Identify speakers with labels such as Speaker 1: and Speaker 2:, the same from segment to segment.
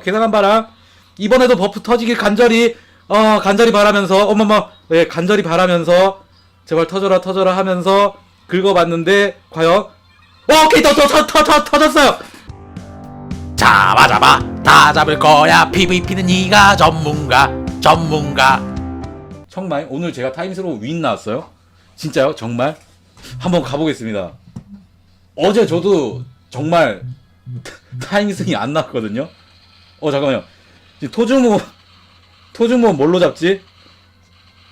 Speaker 1: 계산한 바람 이번에도 버프 터지길 간절히 어 간절히 바라면서 어머머 네 간절히 바라면서 제발 터져라 터져라 하면서 긁어봤는데 과연 어, 오케이 터터터터 터졌어요.
Speaker 2: 잡아 잡아. 다 잡을 거야. PVP는 네가 전문가 전문가.
Speaker 1: 정말 오늘 제가 타임스로 윈 나왔어요? 진짜요? 정말? 한번 가보겠습니다. 어제 저도 정말 타임승이 안 나왔거든요 어 잠깐만요 토주모 토주모 뭘로 잡지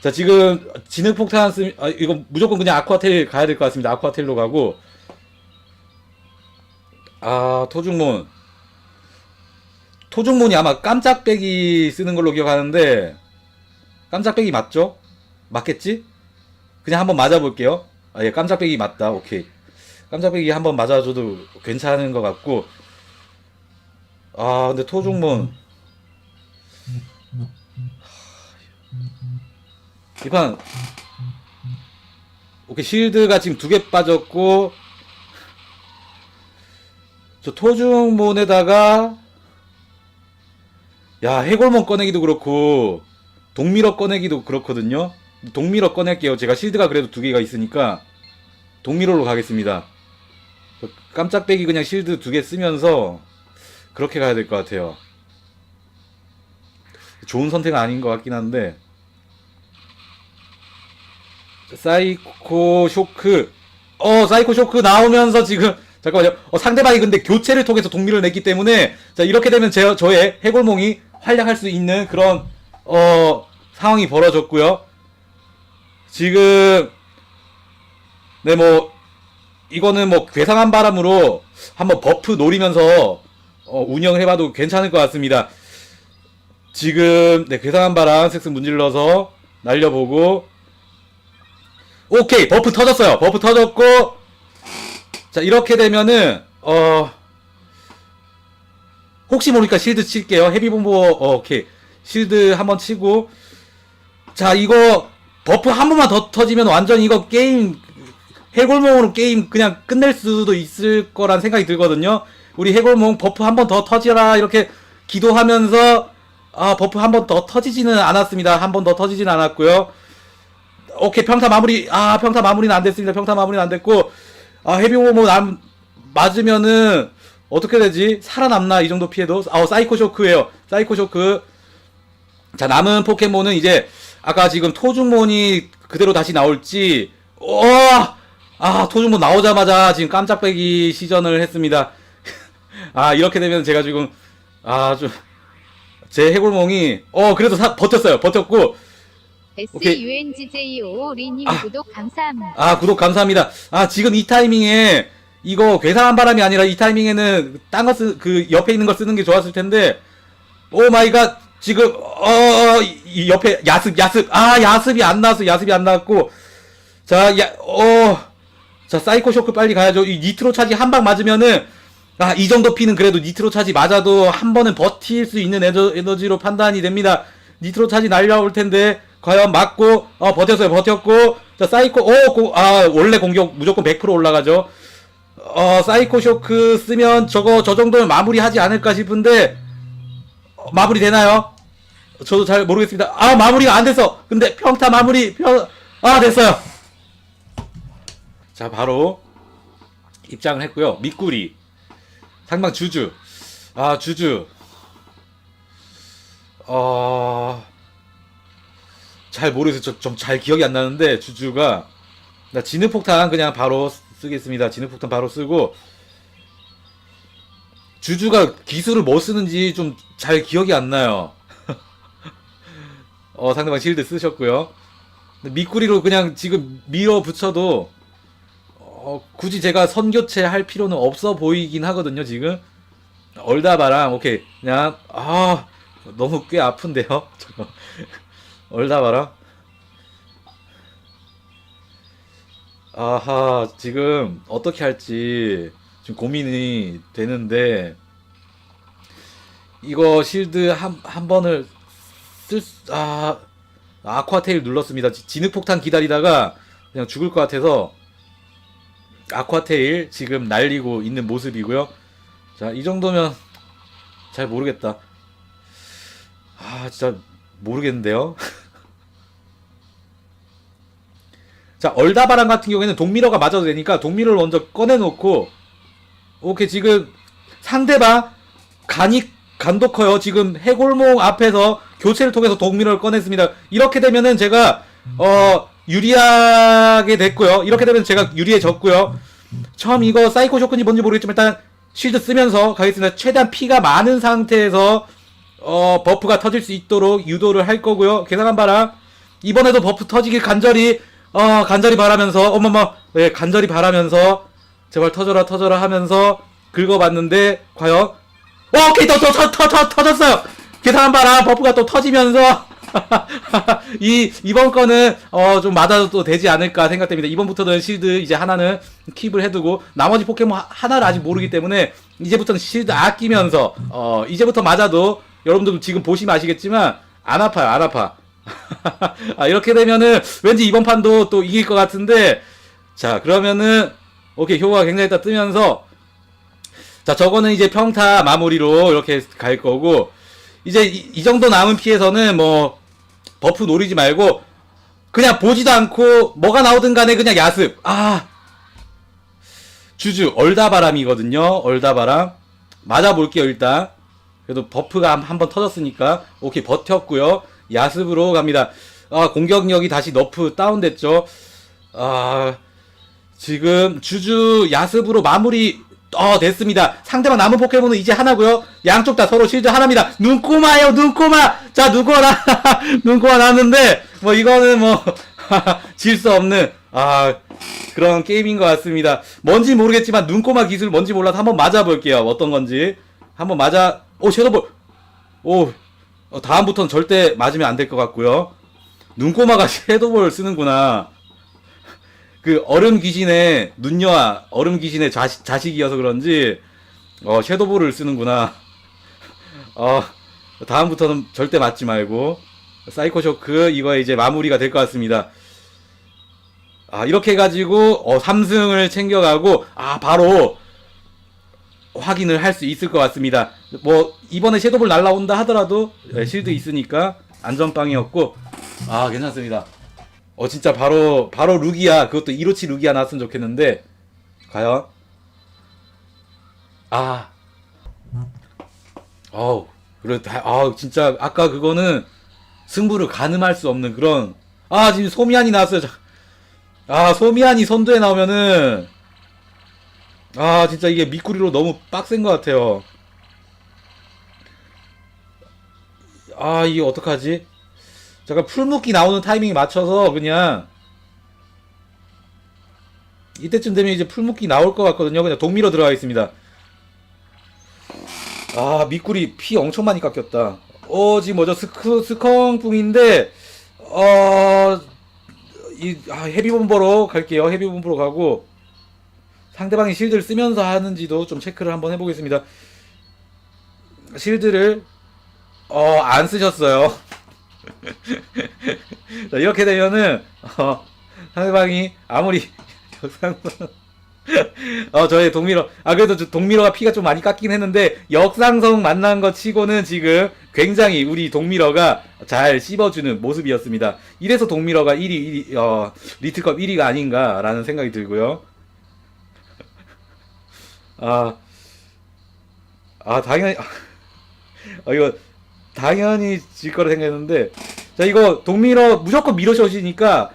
Speaker 1: 자 지금 진흙 폭탄 쓰 아, 이거 무조건 그냥 아쿠아텔 가야 될 것 같습니다 아쿠아텔로 가고 아 토중몬 토중몬이 아마 깜짝배기 쓰는 걸로 기억하는데 깜짝배기 맞죠? 맞겠지? 그냥 한번 맞아볼게요. 아, 예, 깜짝배기 맞다. 오케이. 깜짝배기 한번 맞아줘도 괜찮은 것 같고. 아, 근데 토종문. 이 판. 오케이, 실드가 지금 두 개 빠졌고. 저 토중몬에다가. 야, 해골몬 꺼내기도 그렇고. 동밀어 꺼내기도 그렇거든요. 동밀어 꺼낼게요. 제가 실드가 그래도 두 개가 있으니까 동밀어로 가겠습니다. 깜짝배기 그냥 실드 두 개 쓰면서 그렇게 가야 될 것 같아요. 좋은 선택은 아닌 것 같긴 한데. 사이코 쇼크. 어 사이코 쇼크 나오면서 지금 잠깐만요. 어, 상대방이 근데 교체를 통해서 동밀을 냈기 때문에 자 이렇게 되면 제, 저의 해골몽이 활약할 수 있는 그런 어 상황이 벌어졌고요. 지금 네뭐 이거는 뭐 괴상한 바람으로 한번 버프 노리면서 어, 운영을 해봐도 괜찮을 것 같습니다. 지금 네 괴상한 바람 섹스 문질러서 날려보고 오케이 버프 터졌어요. 버프 터졌고 자 이렇게 되면은 어 혹시 모르니까 실드 칠게요. 헤비 본보 어, 오케이 실드 한번 치고 자 이거 버프 한 번만 더 터지면 완전 이거 게임 해골몽으로 게임 그냥 끝낼 수도 있을 거란 생각이 들거든요. 우리 해골몽 버프 한 번 더 터지라 이렇게 기도하면서 아 버프 한 번 더 터지지는 않았습니다. 한 번 더 터지지는 않았고요. 오케이 평타 마무리 아 평타 마무리는 안 됐습니다. 평타 마무리는 안 됐고 아 해비몽 남 맞으면은 어떻게 되지 살아남나 이 정도 피해도 아 사이코 쇼크예요. 사이코 쇼크 자 남은 포켓몬은 이제 아까 지금 토중몬이 그대로 다시 나올지 어! 아 토중몬 나오자마자 지금 깜짝배기 시전을 했습니다 아 이렇게 되면 제가 지금 아 좀 제 해골몽이 어 그래도 사, 버텼어요. 버텼고.
Speaker 3: SUNGJO 리님
Speaker 1: 아.
Speaker 3: 구독 감사합니다.
Speaker 1: 아 구독 감사합니다. 아 지금 이 타이밍에 이거 괴상한 바람이 아니라 이 타이밍에는 딴 거 쓰 그 옆에 있는 걸 쓰는 게 좋았을 텐데 오 마이 갓 지금 어 이 옆에 야습 야습. 아 야습이 안 나왔어. 야습이 안 나왔고. 자 야 어 자 사이코 쇼크 빨리 가야죠. 이 니트로 차지 한 방 맞으면은 아 이 정도 피는 그래도 니트로 차지 맞아도 한 번은 버틸 수 있는 에너, 에너 지로 판단이 됩니다 니트로 차지 날려올 텐데 과연 맞고 어 버텼어요 버텼고 자 사이코 오아 원래 공격 무조건 100% 올라가죠 어 사이코 쇼크 쓰면 저거 저 정도면 마무리 하지 않을까 싶은데 어, 마무리 되나요? 저도 잘 모르겠습니다. 아 마무리가 안 됐어. 근데 평타 마무리 평 아 됐어요. 자 바로 입장을 했고요. 밑구리 상방 주주 아 주주 어 잘 모르겠어요. 좀 잘 기억이 안 나는데 주주가 나 진흙폭탄 그냥 바로 쓰겠습니다. 진흙폭탄 바로 쓰고 주주가 기술을 뭐 쓰는지 좀 잘 기억이 안 나요. 어, 상대방 실드 쓰셨고요. 밑구리로 그냥 지금 밀어 붙여도 어, 굳이 제가 선교체 할 필요는 없어 보이긴 하거든요, 지금. 얼다바랑 오케이. 그냥 아, 너무 꽤 아픈데요. 잠깐. 얼다바랑 아하, 지금 어떻게 할지 지금 고민이 되는데 이거 실드 한, 한 번을 쓸, 수- 아, 아쿠아테일 눌렀습니다. 지- 진흙폭탄 기다리다가 그냥 죽을 것 같아서 아쿠아테일 지금 날리고 있는 모습이고요. 자, 이 정도면 잘 모르겠다. 아 진짜 모르겠는데요. 자 얼다바람 같은 경우에는 동미러가 맞아도 되니까 동미러를 먼저 꺼내놓고 오케이 지금 상대방 간이 간도 커요. 지금 해골몽 앞에서 교체를 통해서 동미러를 꺼냈습니다. 이렇게 되면은 제가 어 유리하게 됐고요. 이렇게 되면 제가 유리해졌고요. 처음 이거 사이코 쇼크인지 뭔지 모르겠지만 일단 쉴드 쓰면서 가겠습니다. 최대한 피가 많은 상태에서 어 버프가 터질 수 있도록 유도를 할 거고요. 계산한 바람 이번에도 버프 터지길 간절히 어 간절히 바라면서 어머머 네, 간절히 바라면서 제발 터져라 터져라 하면서 긁어봤는데 과연 어, 오케이 또또터터 터졌어요. 계산한 바람 버프가 또 터지면서 이 이번 거는 어 좀 맞아도 또 되지 않을까 생각됩니다. 이번부터는 실드 이제 하나는 킵을 해두고 나머지 포켓몬 하- 하나를 아직 모르기 때문에 이제부터는 실드 아끼면서 어 이제부터 맞아도 여러분들 지금 보시면 아시겠지만 안 아파요 안 아파. 아 이렇게 되면은 왠지 이번 판도 또 이길 것 같은데 자 그러면은 오케이 효과가 굉장히 딱 뜨면서 자 저거는 이제 평타 마무리로 이렇게 갈 거고 이제 이, 이 정도 남은 피해서는 뭐 버프 노리지 말고 그냥 보지도 않고 뭐가 나오든 간에 그냥 야습. 아. 주주 얼다바람이거든요. 얼다바람. 맞아볼게요 일단. 그래도 버프가 한 번 터졌으니까. 오케이 버텼고요. 야습으로 갑니다. 아 공격력이 다시 너프 다운됐죠. 아 지금 주주 야습으로 마무리 어 됐습니다. 상대방 남은 포켓몬은 이제 하나고요. 양쪽 다 서로 실드 하나입니다. 눈꼬마요 눈꼬마! 자 눈꼬마 나 눈꼬마 나왔는데 뭐 이거는 뭐 질 수 없는 아 그런 게임인 것 같습니다. 뭔지 모르겠지만 눈꼬마 기술 뭔지 몰라서 한번 맞아볼게요. 어떤 건지. 한번 맞아 오 섀도볼! 오 어, 다음부터는 절대 맞으면 안 될 것 같고요. 눈꼬마가 섀도볼 쓰는구나 그 얼음 귀신의 눈녀와 얼음 귀신의 자식, 자식이어서 그런지 어 섀도볼을 쓰는구나. 어 다음부터는 절대 맞지 말고 사이코 쇼크 이거 이제 마무리가 될 것 같습니다. 아 이렇게 해가지고 어 3승을 챙겨가고 아 바로 확인을 할 수 있을 것 같습니다. 뭐 이번에 섀도볼 날라온다 하더라도 네, 실드 있으니까 안전빵이었고 아 괜찮습니다. 어 진짜 바로 바로 루기아 그것도 이로치 루기아 나왔으면 좋겠는데. 과연? 아. 어우 그래 아 진짜 아까 그거는 승부를 가늠할 수 없는 그런. 아 지금 소미안이 나왔어요. 자- 아 소미안이 선두에 나오면은. 아 진짜 이게 미꾸리로 너무 빡센 것 같아요. 아 이게 어떡하지 잠깐 풀묶기 나오는 타이밍에 맞춰서 그냥 이때쯤 되면 이제 풀묶기 나올 것 같거든요. 그냥 동미러 들어가 있습니다. 아 미꾸리 피 엄청 많이 깎였다. 어 지금 뭐죠 스크 스컹풍인데 어이 아, 헤비본버로 갈게요. 헤비본버로 가고 상대방이 실드를 쓰면서 하는지도 좀 체크를 한번 해보겠습니다. 실드를 어 안 쓰셨어요. 자, 이렇게 되면은 어, 상대방이 아무리 역상선 어 저의 동미러 아 그래도 저 동미러가 피가 좀 많이 깎긴 했는데 역상성 만난 것 치고는 지금 굉장히 우리 동미러가 잘 씹어주는 모습이었습니다. 이래서 동미러가 1위, 1위 어 리틀컵 1위가 아닌가라는 생각이 들고요. 아, 아 당연히 아 이거 당연히 질 거라 생각했는데 자 이거 동미러 무조건 미러샷이니까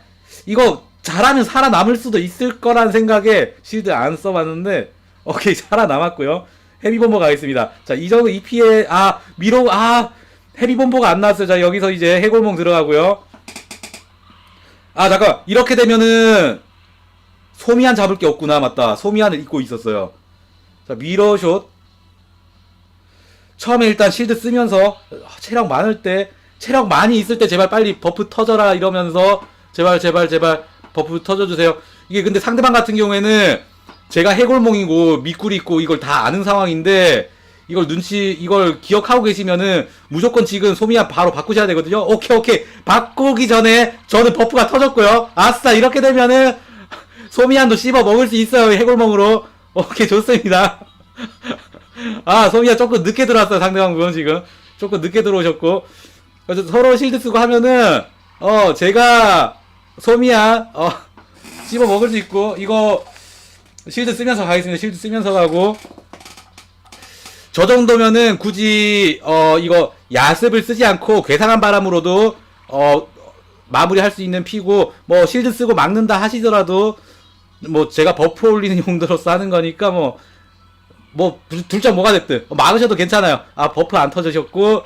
Speaker 1: 이거 잘하면 살아남을 수도 있을 거란 생각에 실드 안 써봤는데 오케이 살아남았고요. 헤비본버 가겠습니다. 자 이 정도 EP에 아 미러 아 헤비본버가 안 나왔어요. 자 여기서 이제 해골몽 들어가고요. 아 잠깐 이렇게 되면은 소미안 잡을 게 없구나. 맞다. 소미안을 입고 있었어요. 자 미러샷 처음에 일단 실드 쓰면서 아, 체력 많을 때 체력 많이 있을 때 제발 빨리 버프 터져라 이러면서 제발 제발 제발 버프 터져주세요. 이게 근데 상대방 같은 경우에는 제가 해골몽이고 미꾸리 있고 이걸 다 아는 상황인데 이걸 눈치 이걸 기억하고 계시면은 무조건 지금 소미야 바로 바꾸셔야 되거든요. 오케이 오케이. 바꾸기 전에 저는 버프가 터졌고요. 아싸 이렇게 되면은 소미안도 씹어 먹을 수 있어요 해골몽으로. 오케이 좋습니다 아, 소미야 조금 늦게 들어왔어요, 상대방 분 지금. 조금 늦게 들어오셨고. 그래서 서로 실드 쓰고 하면은 어 제가 소미야 어 씹어 먹을 수 있고 이거 실드 쓰면서 가겠습니다. 실드 쓰면서 가고 저 정도면은 굳이 어 이거 야습을 쓰지 않고 괴상한 바람으로도 어 마무리할 수 있는 피고 뭐 실드 쓰고 막는다 하시더라도 뭐 제가 버프 올리는 용도로서 하는 거니까 뭐 뭐 둘 중 뭐가 됐든 막으셔도 괜찮아요. 아 버프 안 터지셨고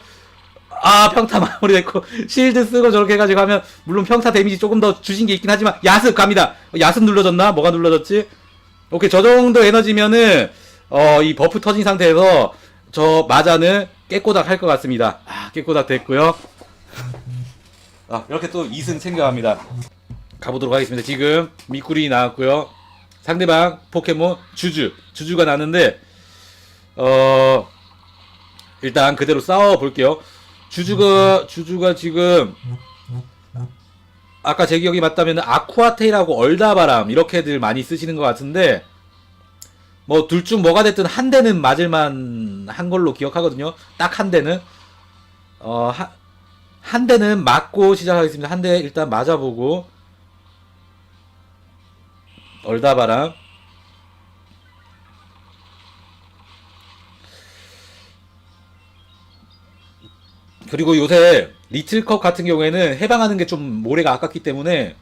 Speaker 1: 아 평타 마무리됐고 실드 쓰고 저렇게 해가지고 하면 물론 평타 데미지 조금 더 주신 게 있긴 하지만 야습 갑니다. 야습 눌러졌나? 뭐가 눌러졌지? 오케이 저 정도 에너지면은 어 이 버프 터진 상태에서 저 마자는 깨꼬닥 할 것 같습니다. 아 깨꼬닥 됐고요. 아 이렇게 또 2승 챙겨갑니다. 가보도록 하겠습니다. 지금 미꾸리 나왔고요. 상대방 포켓몬 주주 주주가 나는데 어 일단 그대로 싸워 볼게요. 주주가 주주가 지금 아까 제 기억이 맞다면 아쿠아테일하고 얼다바람 이렇게들 많이 쓰시는 것 같은데 뭐 둘 중 뭐가 됐든 한 대는 맞을만 한 걸로 기억하거든요. 딱 한 대는 어 한 한 대는 맞고 시작하겠습니다. 한 대 일단 맞아보고 얼다바람 그리고 요새 리틀컵 같은 경우에는 해방하는 게 좀 모래가 아깝기 때문에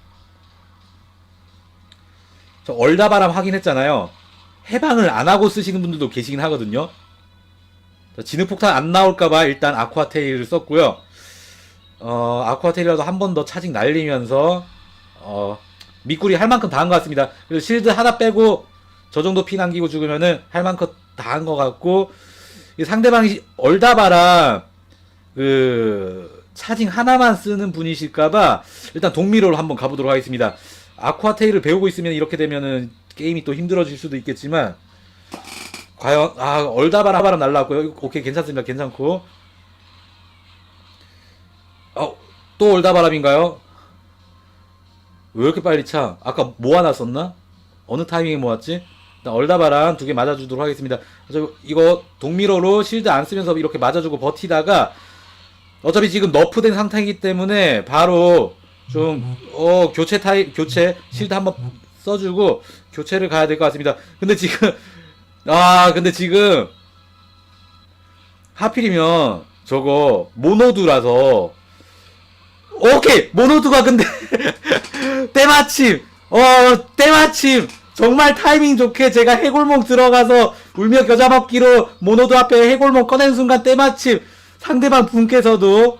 Speaker 1: 저 얼다바람 확인했잖아요. 해방을 안 하고 쓰시는 분들도 계시긴 하거든요. 저 진흙폭탄 안 나올까봐 일단 아쿠아테일을 썼고요. 어, 아쿠아테일이라도 한 번 더 차징 날리면서 어, 미꾸리 할 만큼 다 한 것 같습니다. 그리고 실드 하나 빼고 저 정도 피 남기고 죽으면은 할 만큼 다 한 것 같고 이 상대방이 얼다바람 그 차징 하나만 쓰는 분이실까봐 일단 동미로로 한번 가보도록 하겠습니다. 아쿠아테일을 배우고 있으면 이렇게 되면은 게임이 또 힘들어질 수도 있겠지만 과연 아 얼다바람 바람 날라왔고요. 오케이 괜찮습니다. 괜찮고 어 또 얼다바람인가요? 왜 이렇게 빨리 차? 아까 모아놨 썼나? 어느 타이밍에 모았지? 일단 얼다바람 두 개 맞아주도록 하겠습니다. 저 이거 동미러로 실드 안 쓰면서 이렇게 맞아주고 버티다가 어차피 지금 너프된 상태이기 때문에 바로 좀 어 교체 타이 교체 실드 한번 써주고 교체를 가야 될 것 같습니다. 근데 지금 아 근데 지금 하필이면 저거 모노두라서 오케이 모노두가 근데 때마침 어 때마침 정말 타이밍 좋게 제가 해골몽 들어가서 울며 겨자 먹기로 모노두 앞에 해골몽 꺼낸 순간 때마침 상대방 분께서도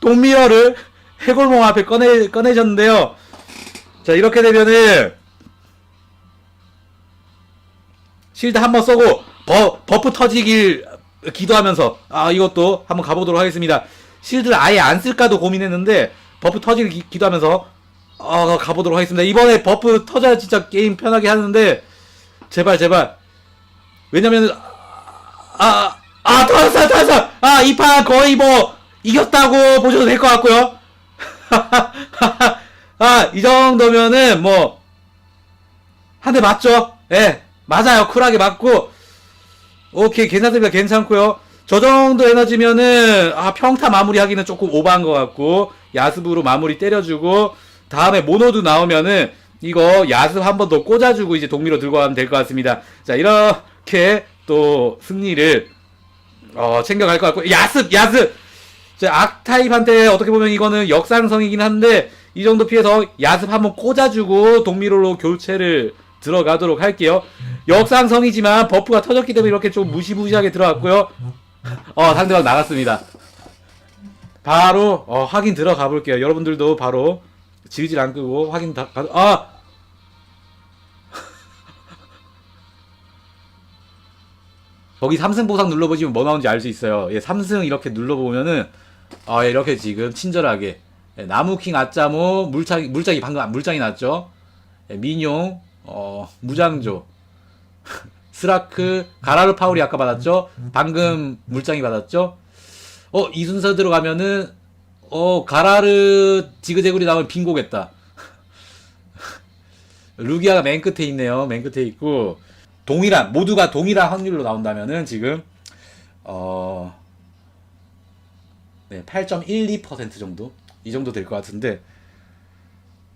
Speaker 1: 동미러를 해골몽 앞에 꺼내 꺼내셨는데요. 자 이렇게 되면은 실드 한번 쏘고 버, 버프 터지길 기도하면서 아 이것도 한번 가보도록 하겠습니다. 실드를 아예 안 쓸까도 고민했는데 버프 터지길 기, 기도하면서 아 가보도록 하겠습니다. 이번에 버프 터져야 진짜 게임 편하게 하는데 제발 제발 왜냐면 아, 아, 터졌어, 터졌어! 아, 이 판 거의 뭐, 이겼다고 보셔도 될 것 같고요 아, 이 정도면은 뭐, 한 대 맞죠? 예, 맞아요. 쿨하게 맞고, 오케이, 괜찮습니다. 괜찮고요 저 정도 에너지면은, 아, 평타 마무리 하기는 조금 오버한 것 같고, 야습으로 마무리 때려주고, 다음에 모노도 나오면은, 이거 야습 한 번 더 꽂아주고 이제 동미로 들고 가면 될 것 같습니다. 자, 이렇게 또 승리를 어, 챙겨갈 것 같고 야습 야습 자, 악타입한테 어떻게 보면 이거는 역상성이긴 한데 이 정도 피해서 야습 한번 꽂아주고 동미로로 교체를 들어가도록 할게요. 역상성이지만 버프가 터졌기 때문에 이렇게 좀 무시무시하게 들어갔고요. 어 상대방 나갔습니다. 바로 어, 확인 들어가 볼게요. 여러분들도 바로 질질 안 끄고 확인 다 가, 아 거기 3승 보상 눌러보시면 뭐 나오는지 알 수 있어요. 예, 3승 이렇게 눌러보면은, 아, 예, 이렇게 지금 친절하게, 예, 나무킹 아짜모, 물장이, 물장이 방금 물장이 났죠? 예, 민용, 어, 무장조, 스라크, 가라르 파울이 아까 받았죠? 방금 물장이 받았죠? 어, 이 순서 들어가면은, 어, 가라르 지그재글이 나오면 빙고겠다. 루기아가 맨 끝에 있네요. 맨 끝에 있고, 동일한 모두가 동일한 확률로 나온다면은 지금 어 네, 네, 8.12% 정도 이 정도 될 것 같은데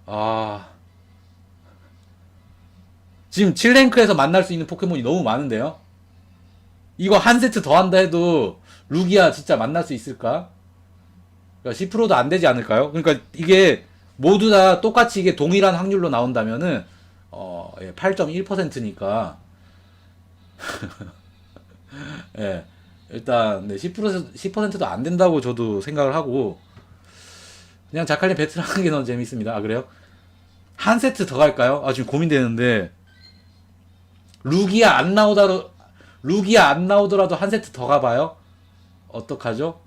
Speaker 1: 아 지금 7랭크에서 만날 수 있는 포켓몬이 너무 많은데요. 이거 한 세트 더 한다 해도 루기아 진짜 만날 수 있을까? 그러니까 10%도 안 되지 않을까요? 그러니까 이게 모두 다 똑같이 이게 동일한 확률로 나온다면은 어, 8.1%니까 예. 일단 네, 10% 10%도 안 된다고 저도 생각을 하고 그냥 자칼린 하는 게 너무 재밌습니다. 아 그래요? 한 세트 더 갈까요? 아 지금 고민되는데 루기아 안 나오더라도 루기아 안 나오더라도 한 세트 더 가봐요. 어떡하죠?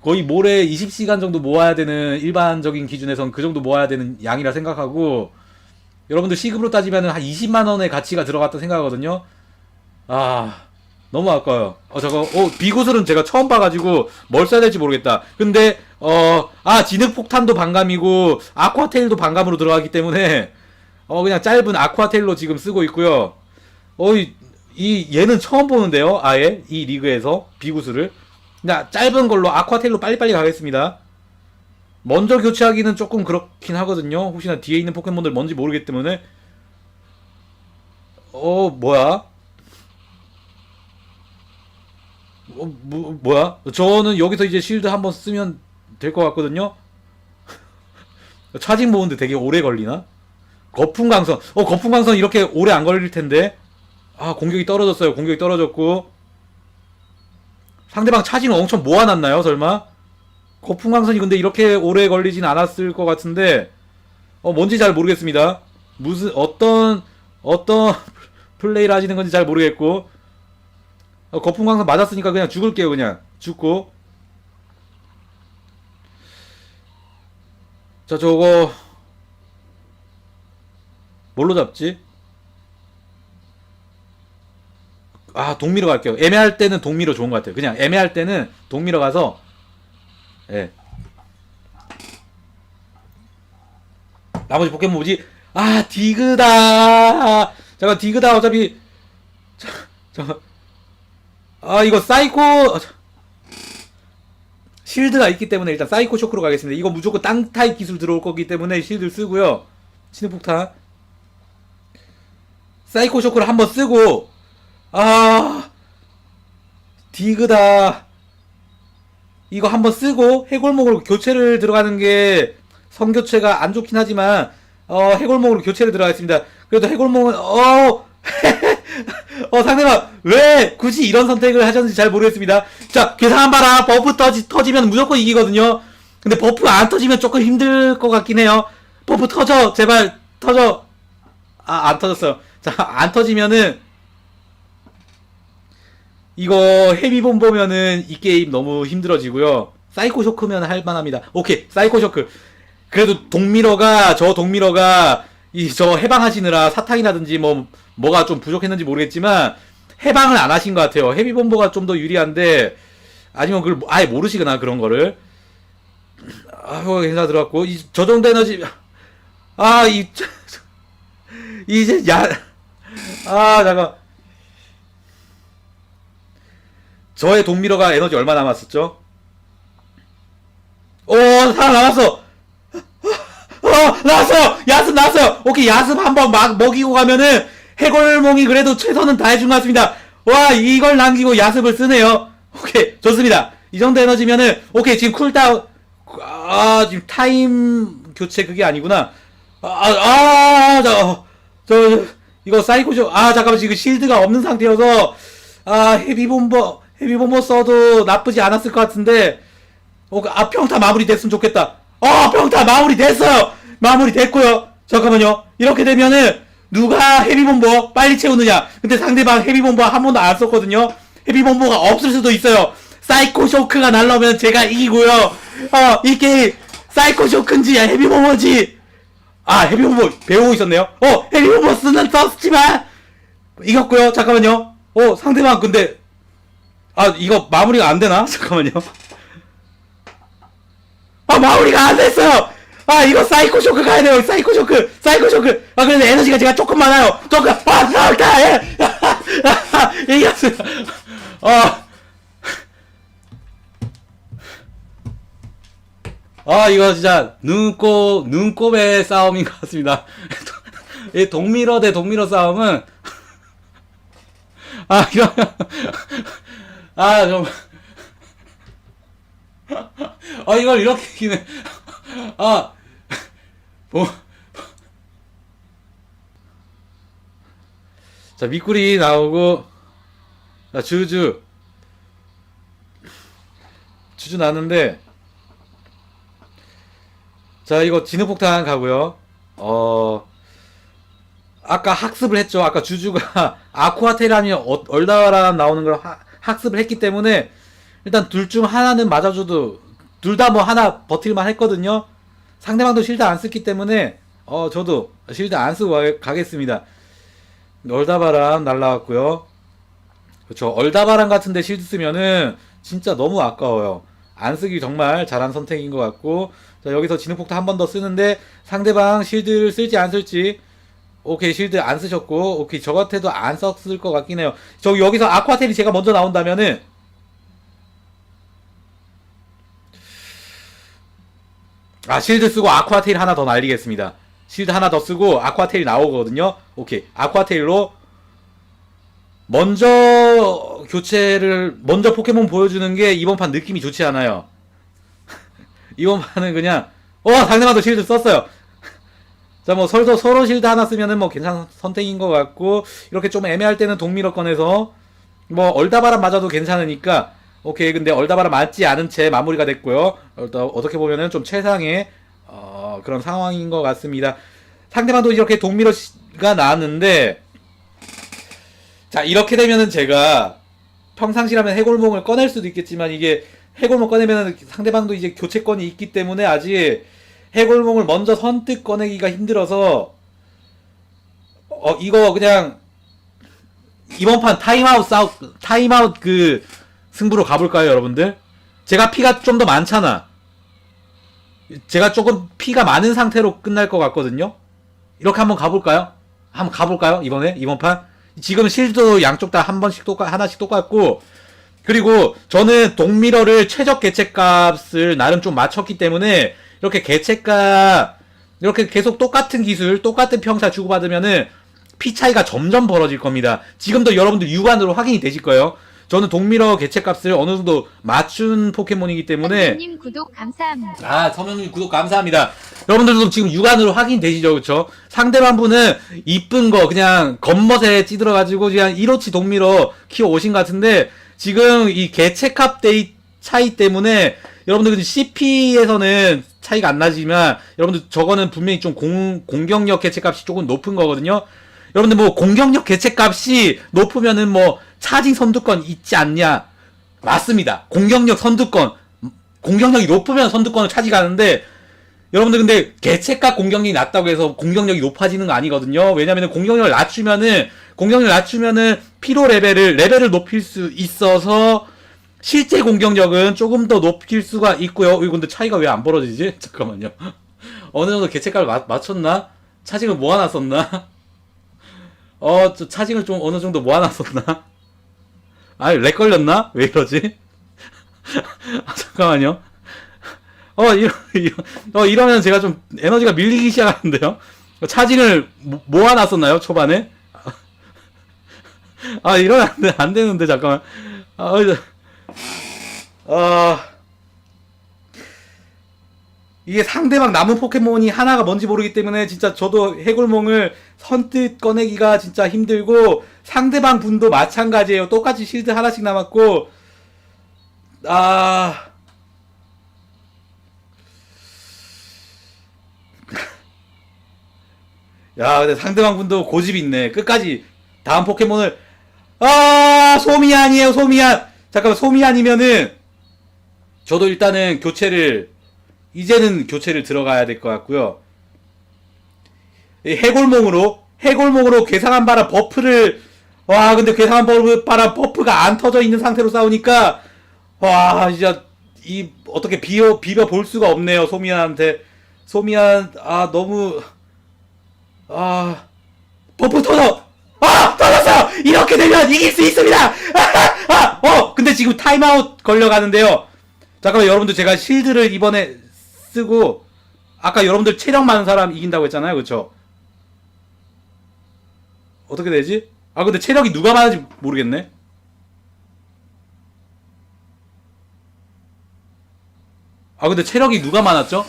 Speaker 1: 거의 모레 20시간 정도 모아야 되는 일반적인 기준에선 그 정도 모아야 되는 양이라 생각하고 여러분들 시급으로 따지면 한 20만 원의 가치가 들어갔다 생각하거든요. 아 너무 아까워요. 어 저거 어 비구슬은 제가 처음 봐가지고 뭘 써야 될지 모르겠다. 근데 어아 진흙 폭탄도 반감이고 아쿠아테일도 반감으로 들어가기 때문에 어 그냥 짧은 아쿠아테일로 지금 쓰고 있고요. 어이 이 얘는 처음 보는데요. 아예 이 리그에서 비구슬을 그냥 짧은 걸로 아쿠아테일로 빨리빨리 가겠습니다. 먼저 교체하기는 조금 그렇긴 하거든요. 혹시나 뒤에 있는 포켓몬들 뭔지 모르기 때문에 어 뭐야? 어, 뭐, 뭐야? 저는 여기서 이제 실드 한번 쓰면 될 것 같거든요. 차징 모으는데 되게 오래 걸리나? 거품 강선. 어, 거품 강선 이렇게 오래 안 걸릴 텐데. 아, 공격이 떨어졌어요. 공격이 떨어졌고. 상대방 차징을 엄청 모아놨나요, 설마? 거품 강선이 근데 이렇게 오래 걸리진 않았을 것 같은데. 어, 뭔지 잘 모르겠습니다. 무슨, 어떤, 어떤 플레이를 하시는 건지 잘 모르겠고. 어, 거품 광선 맞았으니까 그냥 죽을게요 그냥. 죽고. 자 저거. 뭘로 잡지? 아 동미로 갈게요. 애매할 때는 동미로 좋은 것 같아요. 그냥 애매할 때는 동미로 가서 예. 나머지 포켓몬 뭐지? 아 디그다! 잠깐 디그다 어차피. 자, 잠깐 아 이거 사이코. 실드가 있기 때문에 일단 사이코 쇼크로 가겠습니다. 이거 무조건 땅 타입 기술 들어올 거기 때문에 실드를 쓰고요. 진흙폭탄 사이코 쇼크를 한번 쓰고 아 디그다 이거 한번 쓰고 해골목으로 교체를 들어가는 게 성교체가 안 좋긴 하지만 어 해골목으로 교체를 들어가겠습니다. 그래도 해골목은 어 어, 상대방, 왜 굳이 이런 선택을 하셨는지 잘 모르겠습니다. 자, 계산 봐라. 버프 터지, 터지면 무조건 이기거든요. 근데 버프 안 터지면 조금 힘들 것 같긴 해요. 버프 터져. 제발, 터져. 아, 안 터졌어요. 자, 안 터지면은, 이거 헤비본 보면은 이 게임 너무 힘들어지고요. 사이코 쇼크면 할만합니다. 오케이, 사이코 쇼크. 그래도 동미러가, 저 동미러가, 이, 저 해방하시느라 사탕이라든지 뭐, 뭐가 좀 부족했는지 모르겠지만, 해방을 안 하신 것 같아요. 헤비 본보가 좀 더 유리한데, 아니면 그걸 아예 모르시거나 그런 거를. 아유, 괜찮아 들어갔고, 이, 저 정도 에너지, 아, 이, 이제, 야, 아, 잠깐. 저의 동미러가 에너지 얼마 남았었죠? 오, 살아 남았어! 어, 나왔어요! 야습 나왔어요! 오케이, 야습 한번 막 먹이고 가면은 해골몽이 그래도 최선은 다해준 것 같습니다. 와, 이걸 남기고 야습을 쓰네요. 오케이, 좋습니다. 이 정도 에너지면은, 오케이, 지금 쿨다운, 아, 지금 타임 교체 그게 아니구나. 아, 아, 저, 저, 이거 사이코쇼, 아, 잠깐만, 지금 실드가 없는 상태여서, 아, 헤비본버, 헤비본버 써도 나쁘지 않았을 것 같은데, 어, 아, 평타 마무리 됐으면 좋겠다. 어, 평타 마무리 됐어요! 마무리 됐고요 잠깐만요. 이렇게 되면은, 누가 헤비본버 빨리 채우느냐. 근데 상대방 헤비본버 한 번도 안 썼거든요. 헤비본버가 없을 수도 있어요. 사이코 쇼크가 날라오면 제가 이기고요. 어, 이 게임, 사이코 쇼크인지, 헤비본버지. 아, 헤비본버 배우고 있었네요. 어, 헤비본버 쓰는 썼지만, 이겼고요. 잠깐만요. 어, 상대방 근데, 아, 이거 마무리가 안 되나? 잠깐만요. 아 마무리가 안 됐어요. 아 이거 사이코 쇼크 가야 돼요. 사이코 쇼크, 사이코 쇼크. 아 그런데 에너지가 제가 조금 많아요. 조금 아 싸울다. 예. 이겼어요. 어. 아 이거 진짜 눈곱 눈곱의 싸움인 것 같습니다. 이 동미러 대 동미러 싸움은 아 이거 아좀 아 이걸 이렇게 이기네 아 뭐. 자 미꾸리 나오고 자 주주. 주주 나는데 자 이거 진흙폭탄 가고요. 어 아까 학습을 했죠. 아까 주주가 아쿠아테란이 어- 얼다라 나오는 걸 하- 학습을 했기 때문에 일단 둘 중 하나는 맞아줘도 둘 다 뭐 하나 버틸만 했거든요 상대방도 실드 안 쓰기 때문에 어 저도 실드 안 쓰고 가- 가겠습니다. 얼다바람 날라왔고요. 그렇죠. 얼다바람 같은데 실드 쓰면은 진짜 너무 아까워요. 안 쓰기 정말 잘한 선택인 것 같고 자 여기서 진흙폭탄 한 번 더 쓰는데 상대방 실드를 쓸지 안 쓸지 오케이 실드 안 쓰셨고 오케이 저 같아도 안 썼을 것 같긴 해요. 저 여기서 아쿠아텔이 제가 먼저 나온다면은 아 실드 쓰고 아쿠아테일 하나 더 날리겠습니다. 실드 하나 더 쓰고 아쿠아테일 나오거든요. 오케이. 아쿠아테일로 먼저 교체를 먼저 포켓몬 보여주는 게 이번 판 느낌이 좋지 않아요. 이번 판은 그냥 어 상대방도 실드 썼어요. 자 뭐 서로 서로 실드 하나 쓰면은 뭐 괜찮은 선택인 것 같고 이렇게 좀 애매할 때는 동미러 꺼내서 뭐 얼다바람 맞아도 괜찮으니까 오케이 근데 얼다바람 맞지 않은 채 마무리가 됐고요. 어, 어떻게 보면은 좀 최상의 어, 그런 상황인 것 같습니다. 상대방도 이렇게 동미러가 나왔는데 자 이렇게 되면은 제가 평상시라면 해골몽을 꺼낼 수도 있겠지만 이게 해골몽 꺼내면은 상대방도 이제 교체권이 있기 때문에 아직 해골몽을 먼저 선뜻 꺼내기가 힘들어서 어 이거 그냥 이번 판 타임아웃 싸우 타임아웃 그 승부로 가볼까요 여러분들? 제가 피가 좀 더 많잖아. 제가 조금 피가 많은 상태로 끝날 것 같거든요. 이렇게 한번 가볼까요? 한번 가볼까요? 이번에 이번 판 지금 실도 양쪽 다 한 번씩 똑같 하나씩 똑같고 그리고 저는 동미러를 최적 개체값을 나름 좀 맞췄기 때문에 이렇게 개체값 이렇게 계속 똑같은 기술 똑같은 평타 주고받으면은 피 차이가 점점 벌어질 겁니다. 지금도 여러분들 육안으로 확인이 되실 거예요. 저는 동미러 개체값을 어느 정도 맞춘 포켓몬이기 때문에
Speaker 3: 님 구독 감사합니다.
Speaker 1: 아, 서명님 구독 감사합니다. 여러분들도 지금 육안으로 확인되시죠, 그쵸? 상대방 분은 이쁜 거 그냥 겉멋에 찌들어가지고 그냥 1호치 동미러 키워오신 것 같은데 지금 이 개체값 데이 차이 때문에 여러분들 CP에서는 차이가 안 나지만 여러분들 저거는 분명히 좀 공, 공격력 개체값이 조금 높은 거거든요. 여러분들 뭐 공격력 개체값이 높으면은 뭐 차징 선두권 있지 않냐? 맞습니다. 공격력 선두권 공격력이 높으면 선두권을 차지하는데 여러분들 근데 개체값 공격력이 낮다고 해서 공격력이 높아지는 거 아니거든요. 왜냐면은 공격력을 낮추면은 공격력을 낮추면은 피로 레벨을 레벨을 높일 수 있어서 실제 공격력은 조금 더 높일 수가 있고요. 이거 근데 차이가 왜 안 벌어지지? 잠깐만요. 어느 정도 개체값을 맞, 맞췄나? 차징을 모아놨었나? 어, 저 차징을 좀 어느 정도 모아놨었나? 아니, 렉 걸렸나? 왜 이러지? 아, 잠깐만요. 어, 이러, 이러, 어, 이러면 제가 좀 에너지가 밀리기 시작하는데요? 차징을 모- 모아놨었나요, 초반에? 아, 이러면 안, 돼, 안 되는데, 잠깐만. 아, 어, 이제- 아, 이게 상대방 남은 포켓몬이 하나가 뭔지 모르기 때문에 진짜 저도 해골몽을 선뜻 꺼내기가 진짜 힘들고 상대방 분도 마찬가지예요. 똑같이 실드 하나씩 남았고 아 야, 근데 상대방 분도 고집 있네. 끝까지 다음 포켓몬을 아 소미안이에요, 소미안. 잠깐만 소미안이면은 저도 일단은 교체를 이제는 교체를 들어가야 될 것 같고요. 이 해골몽으로 해골몽으로 괴상한 바람 버프를 와 근데 괴상한 바람 버프가 안 터져 있는 상태로 싸우니까 와 진짜 이 어떻게 비벼 비벼 볼 수가 없네요 소미안한테. 소미안 아 너무 아 버프 터져! 아 터졌어 이렇게 되면 이길 수 있습니다! 아어 근데 지금 타임아웃 걸려가는데요. 잠깐만 여러분들. 제가 실드를 이번에 쓰고 아까 여러분들 체력 많은 사람 이긴다고 했잖아요. 그쵸? 어떻게 되지? 아 근데 체력이 누가 많은지 모르겠네. 아 근데 체력이 누가 많았죠?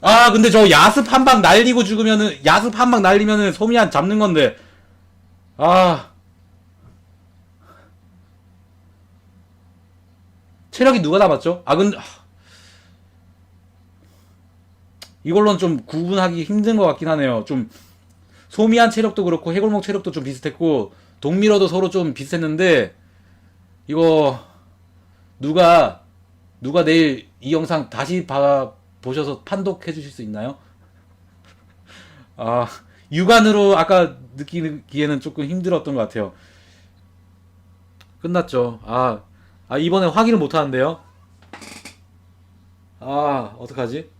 Speaker 1: 아 근데 저 야습 한 방 날리고 죽으면은 야습 한 방 날리면은 소미안 잡는 건데 아 체력이 누가 남았죠? 아 근데 아. 이걸로는 좀 구분하기 힘든 것 같긴 하네요. 좀 소미안 체력도 그렇고 해골목 체력도 좀 비슷했고 동미러도 서로 좀 비슷했는데 이거 누가 누가 내일 이 영상 다시 봐 보셔서 판독해 주실 수 있나요? 아 육안으로 아까 느끼기에는 조금 힘들었던 것 같아요. 끝났죠. 아, 아 이번에 확인을 못 하는데요. 아 어떡하지?